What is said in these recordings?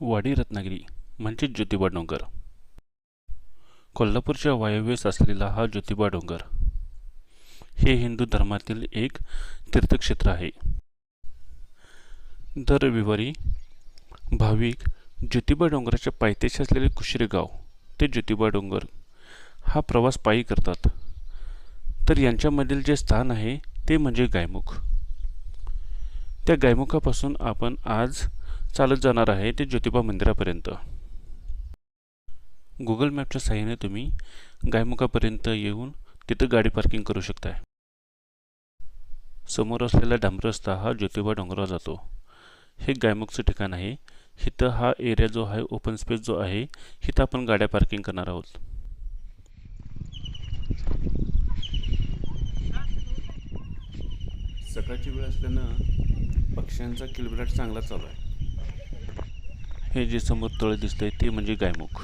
वाडी रत्नागिरी म्हणजे ज्योतिबा डोंगर. कोल्हापूरच्या वायव्येस असलेला हा ज्योतिबा डोंगर हे हिंदू धर्मातील एक तीर्थक्षेत्र आहे. दर रविवारी भाविक ज्योतिबा डोंगराच्या पायथ्याशी असलेले कुशरे गाव ते ज्योतिबा डोंगर हा प्रवास पायी करतात. तर यांच्यामधील जे स्थान आहे ते म्हणजे गायमुख. त्या गायमुखापासून आपण आज चालत जाणार आहे ते ज्योतिबा मंदिरापर्यंत. गुगल मॅपच्या साह्याने तुम्ही गायमुखापर्यंत येऊन तिथं गाडी पार्किंग करू शकताय. समोर असलेला डांबरस्ता हा ज्योतिबा डोंगरावर जातो. हे गायमुखचं ठिकाण आहे. इथं हा एरिया जो आहे ओपन स्पेस जो आहे इथं आपण गाड्या पार्किंग करणार आहोत. सकाळची वेळ असल्यानं पक्ष्यांचा किलबिलाट चांगला चालू आहे. हे जे समोर तळ दिसतंय ते म्हणजे गायमुख.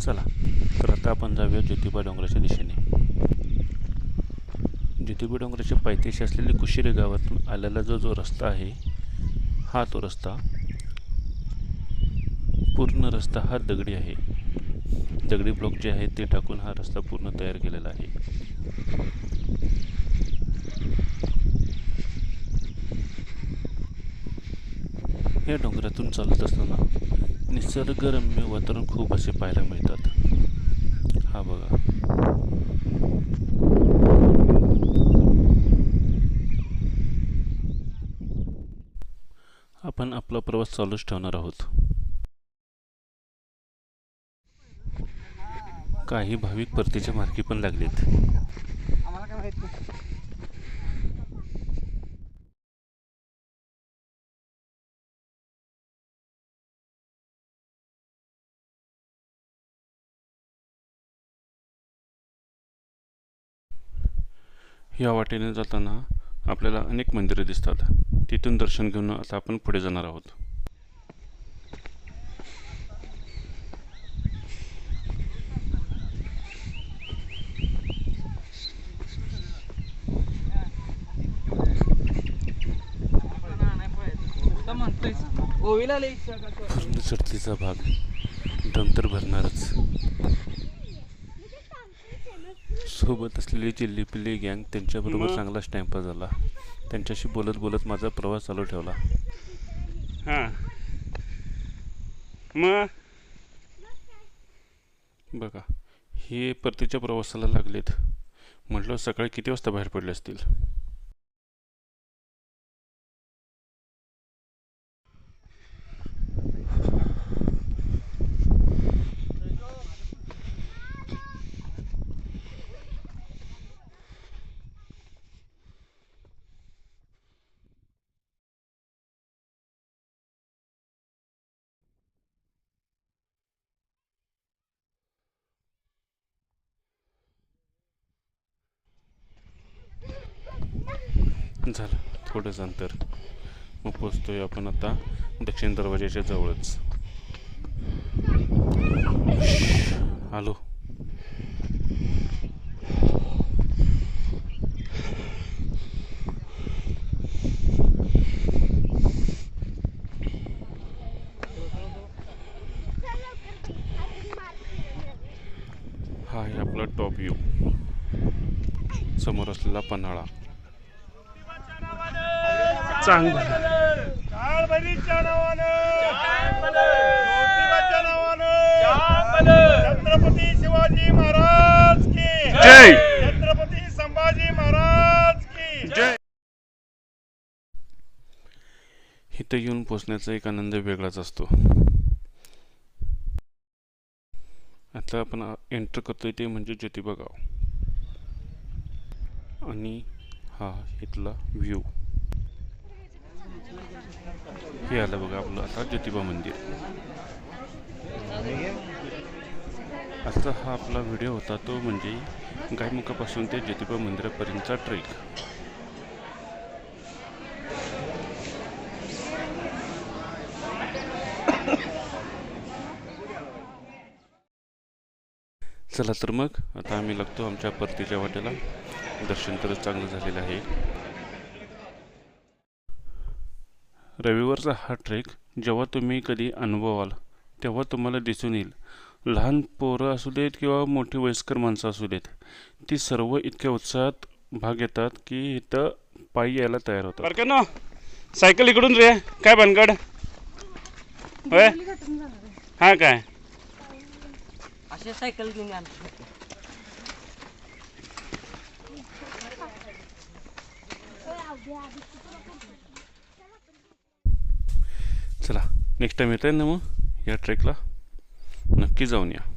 चला तर आता आपण जाऊया ज्योतिबा डोंगराच्या दिशेने. ज्योतिबा डोंगराच्या पायथ्याशी असलेले कुशिरे गावातून आलेला जो जो रस्ता आहे हा तो रस्ता. पूर्ण रस्ता हा दगडी आहे. दगडी ब्लॉक जे आहेत ते टाकून हा रस्ता पूर्ण तयार केलेला आहे. या डोंगरातून चालत असताना निसर्गरम्य वातावरण खूप असे पाहायला मिळतात. हा बघा. आपण आपला प्रवास चालूच ठेवणार आहोत. काही भाविक परतीच्या मार्गी पण लागलेत. या वाटेने जाताना आपल्याला अनेक मंदिरे दिसतात. तिथून दर्शन घेऊन आता आपण पुढे जाणार आहोत. ओवीला भाग दम तर भरणारच. सोबत असलेली चिल्ली पिल्ली गँग त्यांच्याबरोबर चांगलाच टाइमपास झाला. त्यांच्याशी बोलत बोलत माझा प्रवास चालू ठेवला. हां. मग? बघा हे परतीच्या प्रवासाला लागलेत. म्हटलं सकाळी किती वाजता बाहेर पडले असतील? झालं. थोडंच अंतर. मग पोचतोय आपण आता दक्षिण दरवाजाच्या जवळच. आलो हा आहे आपला टॉप व्ह्यू समोर असलेला पन्हाळा. नावानं. छत्रपती शिवाजी महाराज की. जय! छत्रपती संभाजी महाराज की. जय. इथं येऊन पोचण्याचा एक आनंद वेगळाच असतो. आता आपण एंटर करतोय ते म्हणजे ज्योतिबा गाव. आणि हा इथला व्ह्यू. हे आलं बघा आपलं आता ज्योतिबा मंदिर. आता हा आपला व्हिडिओ होता तो म्हणजे गायमुखापासून ते ज्योतिबा मंदिरापर्यंतचा ट्रेक. चला तर मग आता आम्ही लागतो आमच्या परतीच्या वाटेला. दर्शन तर चांगलं झालेलं आहे. रविवारचा हा ट्रेक जेव्हा तुम्ही कधी अनुभवाल तेव्हा तुम्हाला दिसून येईल. लहान पोरं असू देत किंवा मोठी वयस्कर माणसं असू देत ती सर्व इतक्या उत्साहात भाग घेतात की इथं पायी यायला तयार होतात. बरं का ना सायकल इकडून रे काय बनगड होय? हा काय? असे सायकल घेऊन चला. नेक्स्ट टाइम येत आहे ना मग? या ट्रेकला नक्की जाऊन या.